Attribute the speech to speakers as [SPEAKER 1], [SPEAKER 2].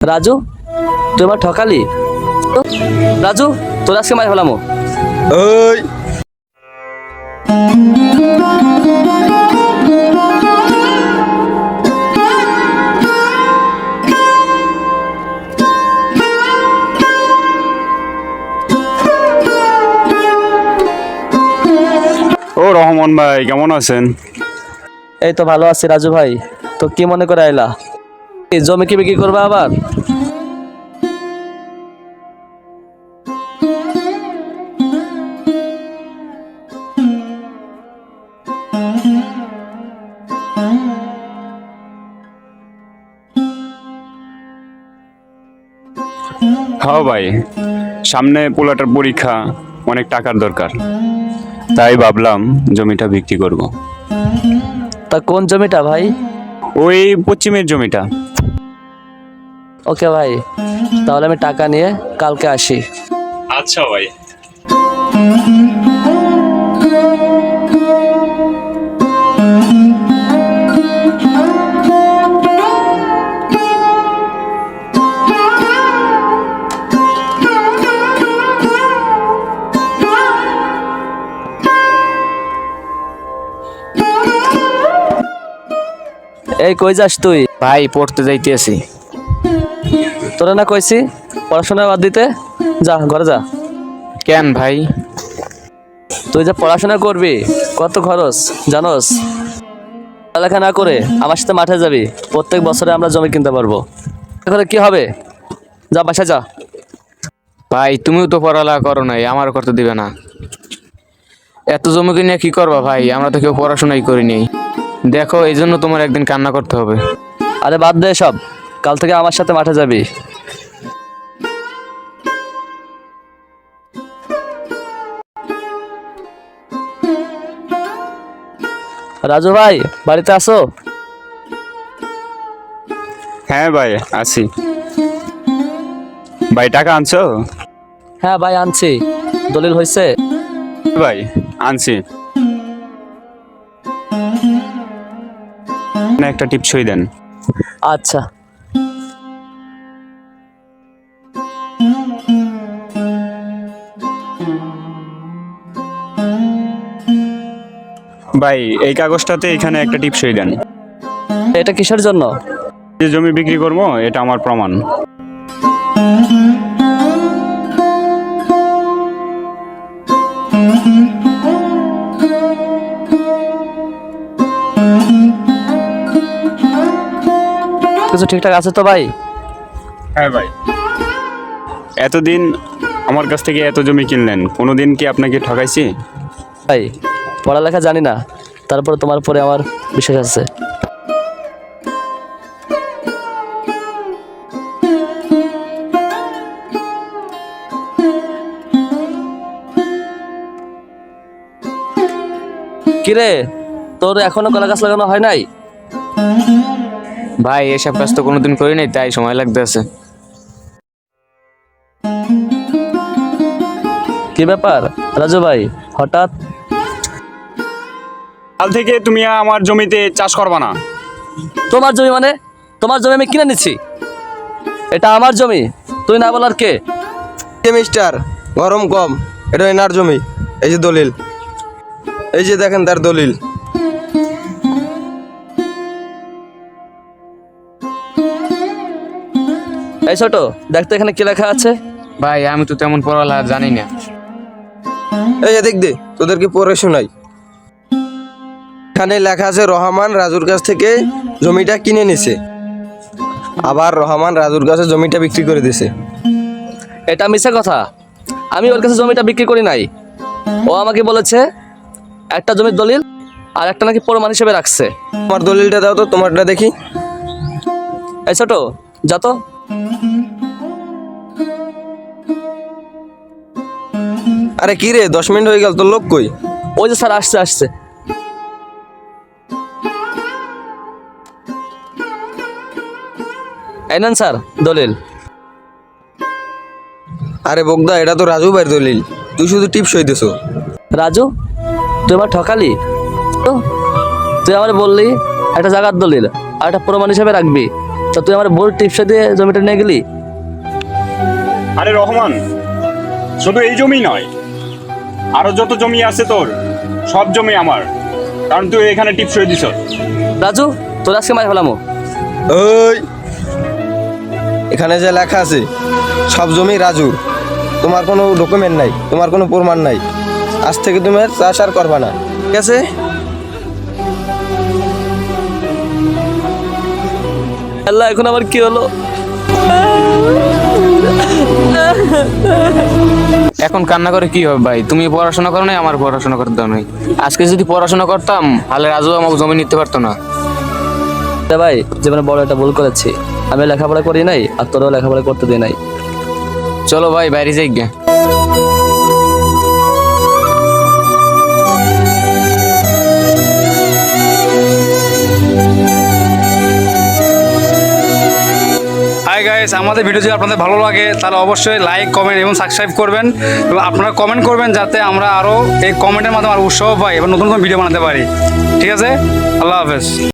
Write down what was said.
[SPEAKER 1] রাজু তুই আমার ঠকালি? রাজু তোর আজকে মাই হলাম
[SPEAKER 2] ওই
[SPEAKER 3] ও রহমান ভাই কেমন আছেন?
[SPEAKER 1] এই তো ভালো আছি রাজু ভাই। তো কি মনে করে আইলা? জমি কি বিক্রি করবে আবার?
[SPEAKER 3] হ্যাঁ ভাই সামনে পোলাটার পরীক্ষা অনেক টাকার দরকার। তাই ভাবলাম জমিটা বিক্রি করব।
[SPEAKER 1] তা কোন জমিটা ভাই?
[SPEAKER 3] ওই পশ্চিমের জমিটা।
[SPEAKER 1] ওকে ভাই তাহলে আমি টাকা নিয়ে কালকে আসি।
[SPEAKER 3] আচ্ছা ভাই।
[SPEAKER 1] এই কই যাস তুই?
[SPEAKER 4] ভাই পড়তে যাইতেছি।
[SPEAKER 1] তোরা না কইছি পড়াশোনা বাদ দিতে? যা ঘরে যা।
[SPEAKER 4] কেন ভাই?
[SPEAKER 1] তুই যা পড়াশোনা করবি কত খরচ জানোস? পড়ালেখা না করে আমার সাথে মাঠে যাবি প্রত্যেক বছরে আমরা জমি কিনতে পারব। এখন কি হবে? যা বাসা যা।
[SPEAKER 4] ভাই তুমিও তো পড়ালেখা করো নাই আমার করতে দিবে না। এত জমি কিনে কি করবা ভাই? আমরা তো কেউ পড়াশোনাই করিনি দেখো এই জন্য তোমার একদিন কান্না করতে হবে।
[SPEAKER 1] আরে বাদ দে সব। কাল থেকে আমার সাথে মাঠে যাবি। রাজু ভাই বাড়িতে আসো
[SPEAKER 3] হ্যাঁ ভাই আছি। ভাই টাকা আনছো?
[SPEAKER 1] হ্যাঁ ভাই আনছি। দলিল হয়েছে
[SPEAKER 3] ভাই আনছি। একটা টিপসই দেন।
[SPEAKER 1] আচ্ছা।
[SPEAKER 3] ভাই এই কাগজটাতে এখানে একটা টিপসই দেন।
[SPEAKER 1] এটা কিসের জন্য?
[SPEAKER 3] যে জমি বিক্রি করব এটা আমার প্রমাণ।
[SPEAKER 1] কিছু ঠিকঠাক আছে তো ভাই?
[SPEAKER 3] হ্যাঁ ভাই। এতদিন আমার কাছ থেকে এত জমি কিনলেন কোনোদিন কি আপনাকে ঠকাইছি?
[SPEAKER 1] ভাই পড়ালেখা জানি না তারপর তোমার পরে আমার বিশ্বাস আছে। কিরে তোর এখনও কলা গাছ লাগানো হয় নাই?
[SPEAKER 4] ভাই এসব কাজ তো কোনোদিন করি নাই তাই সময় লাগতেছে।
[SPEAKER 1] কি ব্যাপার? রাজু ভাই হঠাৎ?
[SPEAKER 3] কাল থেকে তুমি আমার জমিতে চাষ করবা না।
[SPEAKER 1] তোমার জমি মানে? তোমার জমি আমি কিনে নিচ্ছি। এটা আমার জমি তুই না বলার কে?
[SPEAKER 2] মিস্টার গরম কম এটা এনার জমি এই যে দলিল। এই যে দেখেন তার দলিল।
[SPEAKER 1] এই ছোট দেখতে এখানে কি লেখা আছে।
[SPEAKER 4] ভাই আমি তো তেমন পড়ালেখা জানি না।
[SPEAKER 2] এই এদিক দে তোদেরকে পড়ে শোনাই? এখানে লেখা আছে রহমান রাজুর কাছ থেকে জমিটা কিনে নিছে। আবার রহমান রাজুর কাছে জমিটা বিক্রি করে দিছে।
[SPEAKER 1] এটা মিশা কথা। আমি ওর কাছে জমিটা বিক্রি করি নাই। ও আমাকে বলেছে একটা জমির দলিল আর একটা নাকি প্রমাণ হিসেবে রাখছে।
[SPEAKER 2] তোমার দলিলটা দাও তো তোমারটা দেখি।
[SPEAKER 1] এই ছোট যা তো।
[SPEAKER 2] আরে কি রে দশ মিনিট হয়ে গেল তোর লোক কই?
[SPEAKER 1] ওই যে স্যার আসছে আসছে। এই নেন স্যার দলিল।
[SPEAKER 2] আরে বগদা এটা তো রাজু ভাইয়ের দলিল। তুই শুধু টিপস হইতেছো।
[SPEAKER 1] রাজু তুই আমার ঠকালি? তো তুই আমার বললি একটা জায়গার দলিল আর একটা প্রমাণ হিসাবে রাখবি। তা তুই আমার বোর টিপসা দিয়ে জমিটা নিয়ে গেলি?
[SPEAKER 3] আরে রহমান শুধু এই জমি নয় আরও যত জমি আছে তোর সব জমি আমার কারণ তুই এখানে টিপস হয়ে দিছ
[SPEAKER 1] রাজু তোর আজকে মারি ফেলামো।
[SPEAKER 2] ওই এখানে যে লেখা আছে সব জমি রাজু তোমার কোনো ডকুমেন্ট নাই তোমার কোনো প্রমাণ নাই আজ থেকে তুমি চাষ আর করবা না। ঠিক আছে?
[SPEAKER 1] আল্লাহ এখন আমার কি হলো?
[SPEAKER 4] এখন কান্না করে কি হবে ভাই? তুমি পড়াশোনা করো নাই আমার পড়াশোনা করতে দাও নাই। আজকে যদি পড়াশোনা করতাম তাহলে রাজু আমাকে জমি নিতে পারতো না।
[SPEAKER 1] ভাই জীবনে বড় একটা ভুল করেছি। আমি লেখাপড়া করি নাই আর তোরাও লেখাপড়া করতে দিই নাই।
[SPEAKER 4] চলো ভাই বাইরে যাই গে।
[SPEAKER 5] হাই গাইস আমাদের ভিডিও যদি আপনাদের ভালো লাগে, তাহলে অবশ্যই লাইক কমেন্ট এবং সাবস্ক্রাইব করবেন। এবং আপনারা কমেন্ট করবেন যাতে আমরা আরও এই কমেন্টের মাধ্যমে আরও উৎসাহ পাই এবং নতুন নতুন ভিডিও বানাতে পারি। ঠিক আছে? আল্লাহ হাফেজ।